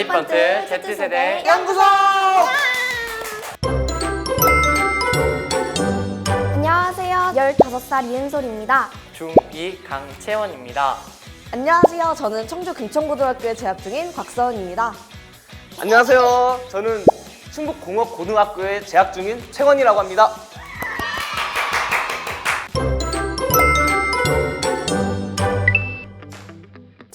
애니펀트 Z세대 연구소! 안녕하세요. 15살 이은솔입니다. 중2 강채원입니다. 안녕하세요. 저는 청주 금천고등학교에 재학 중인 곽서은입니다. 안녕하세요. 저는 충북공업고등학교에 재학 중인 최건이라고 합니다.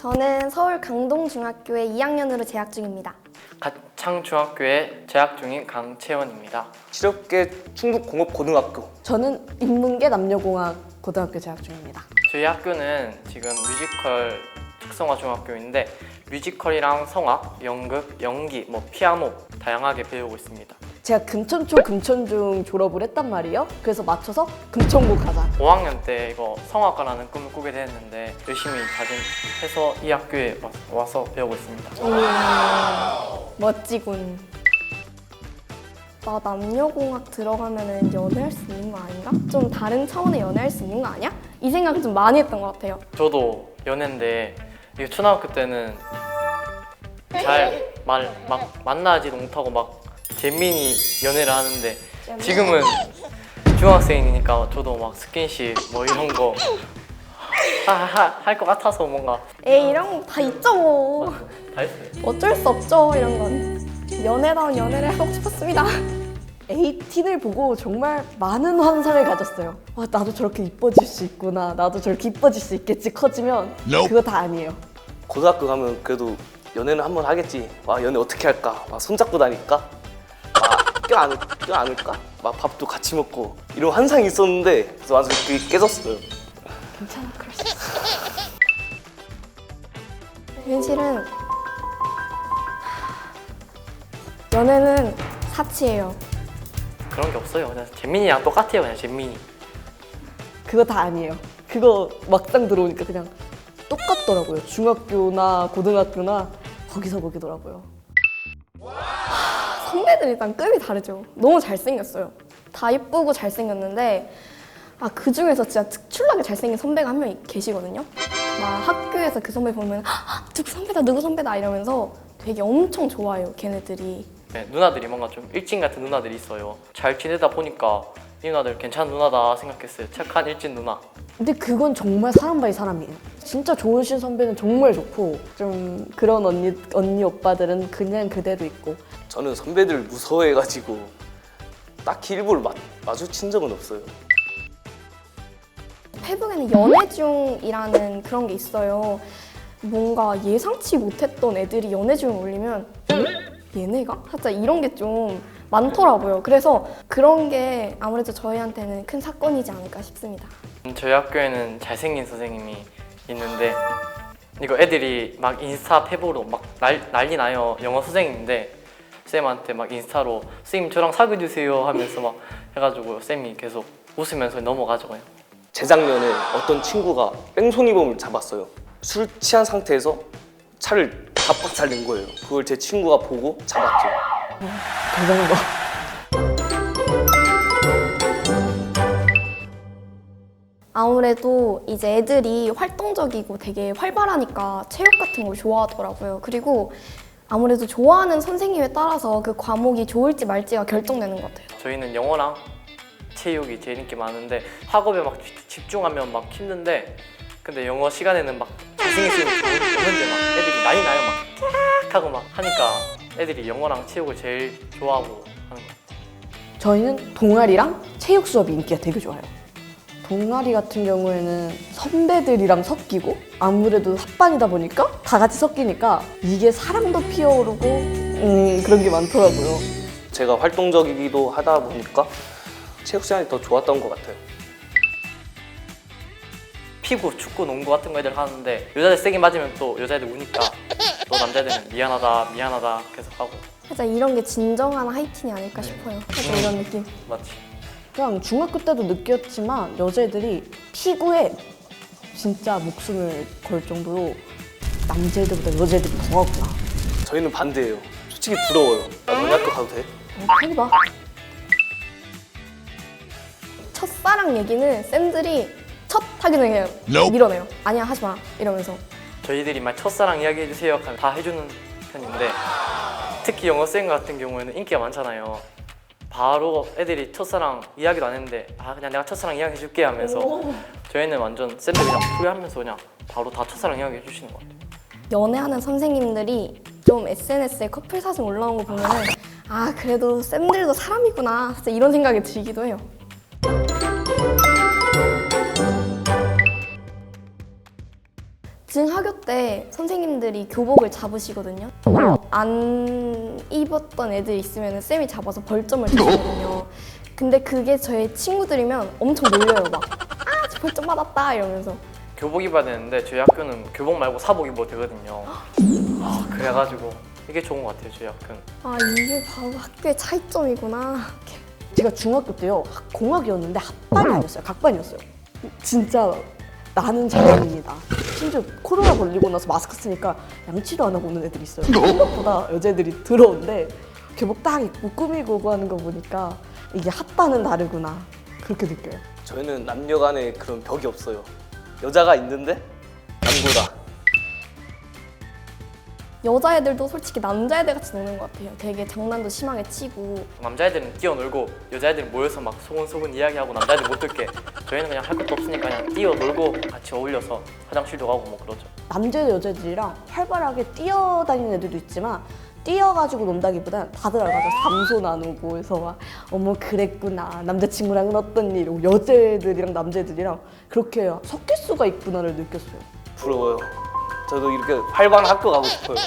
저는 서울 강동중학교에 2학년으로 재학 중입니다. 가창중학교에 재학 중인 강채원입니다. 실업계 충북공업고등학교. 저는 인문계 남녀공학 고등학교 재학 중입니다. 저희 학교는 지금 뮤지컬 특성화 중학교인데 뮤지컬이랑 성악, 연극, 연기, 뭐 피아노 다양하게 배우고 있습니다. 제가 금천초 금천중 졸업을 했단 말이에요. 그래서 맞춰서 금천고 가자. 5학년 때 이거 성악가라는 꿈을 꾸게 됐는데 열심히 다짐해서 이 학교에 와- 와서 배우고 있습니다. 멋지군. 나 남녀공학 들어가면 연애할 수 있는 거 아닌가? 좀 다른 차원의 연애할 수 있는 거 아니야? 이 생각을 좀 많이 했던 것 같아요. 저도 연애인데 이게 초등학교 때는 잘 말 막 만나지도 못하고 막 재민이 연애를 하는데 지금은 중학생이니까 저도 막 스킨십 뭐 이런 거 할 것 같아서 뭔가 에이 이런 거 다 있죠 뭐. 다 했어요. 어쩔 수 없죠 이런 건. 연애다운 연애를 해보고 싶었습니다. 에이틴을 보고 정말 많은 환상을 가졌어요. 와, 나도 저렇게 이뻐질 수 있구나. 나도 저렇게 이뻐질 수 있겠지. 커지면 그거 다 아니에요. 고등학교 가면 그래도 연애는 한 번 하겠지. 와 연애 어떻게 할까? 막 손잡고 다닐까? 막 껴안을 껴안을까? 막 밥도 같이 먹고 이런 환상이 있었는데 그래서 완전 그게 깨졌어요. 괜찮아, 그럴 수 있어. 현실은 연애는 사치예요. 그런 게 없어요. 그냥 재민이랑 똑같아요. 그냥 재민이. 그거 다 아니에요. 그거 막상 들어오니까 그냥 똑같더라고요. 중학교나 고등학교나 거기서 거기더라고요. 선배들 일단 급이 다르죠. 너무 잘생겼어요. 다 예쁘고 잘생겼는데 아 그 중에서 진짜 특출나게 잘생긴 선배가 한 명 계시거든요. 막 학교에서 그 선배 보면 "헉, 누구 선배다 누구 선배다 이러면서 되게 엄청 좋아해요 걔네들이. 네, 누나들이 뭔가 좀 일진 같은 누나들이 있어요. 잘 지내다 보니까 이 누나들 괜찮은 누나다 생각했어요. 착한 일진 누나. 근데 그건 정말 사람 바이 사람이에요. 진짜 좋으신 선배는 정말 좋고 좀 그런 언니 언니 오빠들은 그냥 그대로 있고 저는 선배들 무서워해가지고 딱히 일부러 마, 마주친 적은 없어요. 페북에는 연애 중이라는 그런 게 있어요. 뭔가 예상치 못했던 애들이 연애 중을 올리면 응? 얘네가? 살짝 이런 게 좀 많더라고요. 그래서 그런 게 아무래도 저희한테는 큰 사건이지 않을까 싶습니다. 음, 저희 학교에는 잘생긴 선생님이 있는데 이거 애들이 막 인스타 페북으로 막 날, 난리 나요 영어 선생님인데 쌤한테 막 인스타로 쌤 저랑 사귀어 주세요 하면서 막 해가지고 쌤이 계속 웃으면서 넘어가죠 재작년에 어떤 친구가 뺑소니범을 잡았어요. 술 취한 상태에서 차를 갑박살 낸 거예요. 그걸 제 친구가 보고 잡았죠. 대단한 거. 아무래도 이제 애들이 활동적이고 되게 활발하니까 체육 같은 걸 좋아하더라고요. 그리고 아무래도 좋아하는 선생님에 따라서 그 과목이 좋을지 말지가 결정되는 것 같아요. 저희는 영어랑 체육이 제일 인기 많은데 학업에 막 집- 집중하면 막 힘든데 근데 영어 시간에는 막 잘생겼으면 좋은데 막 애들이 난리 나요 막 하고 막 하니까 애들이 영어랑 체육을 제일 좋아하고 하는 거 저희는 동아리랑 체육 수업이 인기가 되게 좋아요. 동아리 같은 경우에는 선배들이랑 섞이고 아무래도 합반이다 보니까 다 같이 섞이니까 이게 사랑도 피어오르고 음, 그런 게 많더라고요. 제가 활동적이기도 하다 보니까 체육 시간이 더 좋았던 것 같아요. 피구, 축구, 농구 같은 거 애들 하는데 여자들 세게 맞으면 또 여자애들 우니까 또 남자애들은 미안하다 미안하다 계속 하고 살짝 이런 게 진정한 하이틴이 아닐까 싶어요. 살짝 이런 느낌. 맞지? 그냥 중학교 때도 느꼈지만 여자애들이 피구에 진짜 목숨을 걸 정도로 남자애들보다 여자애들이 더 하구나. 저희는 반대예요. 솔직히 부러워요. 나 너네 학교 가도 돼? 어, 해봐 첫사랑 얘기는 쌤들이 첫 하기 전에 그냥 밀어내요. 아니야 하지 마 이러면서. 저희들이 막 첫사랑 이야기 해주세요 하면 다 해주는 편인데 특히 영어 쌤 같은 경우에는 인기가 많잖아요. 바로 애들이 첫사랑 이야기도 안 했는데 아 그냥 내가 첫사랑 이야기 해줄게 하면서 저희는 완전 쌤들이랑 풀이하면서 그냥 바로 다 첫사랑 이야기 해주시는 것 같아요. 연애하는 선생님들이 좀 SNS에 커플 사진 올라온 거 보면은 아 그래도 쌤들도 사람이구나 진짜 이런 생각이 들기도 해요. 증하교 때 선생님들이 교복을 잡으시거든요. 안 입었던 애들 있으면 쌤이 잡아서 벌점을 주거든요. 근데 그게 저의 친구들이면 엄청 놀려요. 막, 아, 저 벌점 받았다 이러면서. 교복 입어야 되는데 저희 학교는 교복 말고 사복 입어도 되거든요. 아 그래가지고 이게 좋은 것 같아요 저희 학교는. 아, 이게 바로 학교의 차이점이구나. 제가 중학교 때요 학- 공학이었는데 합반이 아니었어요 각반이었어요 진짜 나는 자연인이다 심지어 코로나 걸리고 나서 마스크 쓰니까 양치도 안 하고 오는 애들이 있어요 생각보다 여자애들이 더러운데 교복 딱 입고 꾸미고 오고 하는 거 보니까 이게 합반은 다르구나 그렇게 느껴요 저희는 남녀 간에 그런 벽이 없어요. 여자가 있는데 남고다. 여자애들도 솔직히 남자애들 같이 노는 것 같아요. 되게 장난도 심하게 치고. 남자애들은 뛰어놀고 여자애들은 모여서 막 소곤소곤 이야기하고 남자애들 못 듣게 저희는 그냥 할 것도 없으니까 그냥 뛰어놀고 같이 어울려서 화장실도 가고 뭐 그러죠. 남자 여자들이랑 활발하게 뛰어다니는 애들도 있지만 뛰어가지고 논다기보단 다들 알아서 담소 나누고 해서 막 어머 그랬구나 남자친구랑은 어떤 일 여자애들이랑 남자애들이랑 그렇게 섞일 수가 있구나를 느꼈어요 부러워요. 저도 이렇게 활발한 학교 가고 싶어요.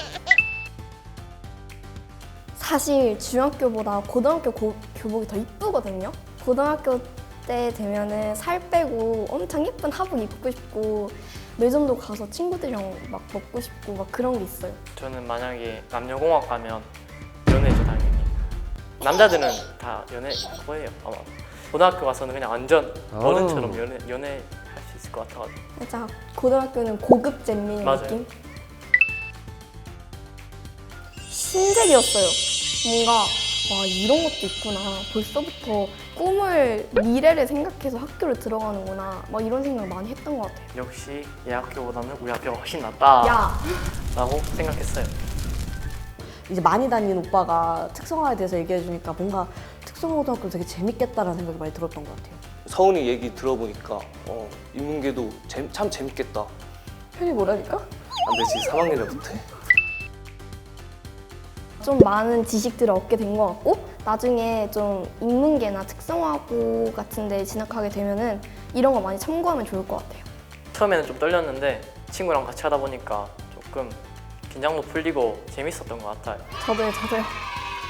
사실 중학교보다 고등학교 고- 교복이 더 이쁘거든요. 고등학교 때 되면은 살 빼고 엄청 예쁜 하복 입고 싶고 매점도 가서 친구들이랑 막 먹고 싶고 막 그런 게 있어요. 저는 만약에 남녀공학 가면 연애죠 당연히. 남자들은 다 연애 거예요 아마. 고등학교 가서는 그냥 완전 어른처럼 연애 연애 할수 있을 것 같아가지고. 살짝 고등학교는 고급 맞아요. 느낌? 신세계였어요. 뭔가 와 이런 것도 있구나. 벌써부터 꿈을 미래를 생각해서 학교를 들어가는구나. 막 이런 생각 많이 했던 것 같아요. 역시 얘 학교보다는 우리 학교가 훨씬 낫다라고 야 생각했어요. 이제 많이 다니는 오빠가 특성화에 대해서 얘기해 주니까 뭔가 특성고등학교 되게 재밌겠다라는 생각이 많이 들었던 것 같아요 서훈이 얘기 들어보니까 어, 인문계도 재- 참 재밌겠다. 편이 뭐라니까? 안 되지 3학년에 못해. 좀 많은 지식들을 얻게 된 것 같고 나중에 좀 인문계나 특성화고 같은 데 진학하게 되면은 이런 거 많이 참고하면 좋을 것 같아요. 처음에는 좀 떨렸는데 친구랑 같이 하다 보니까 조금 긴장도 풀리고 재밌었던 것 같아요. 저도 요, 저도요.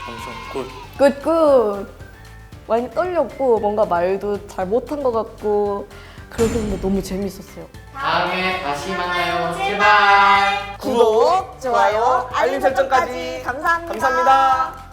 엄청 굿. 굿굿 많이 떨렸고 뭔가 말도 잘 못한 것 같고 그러는데 너무 재밌었어요 다음에 다시 만나요. 제발. 구독, 좋아요, 알림 설정까지 감사합니다. 감사합니다.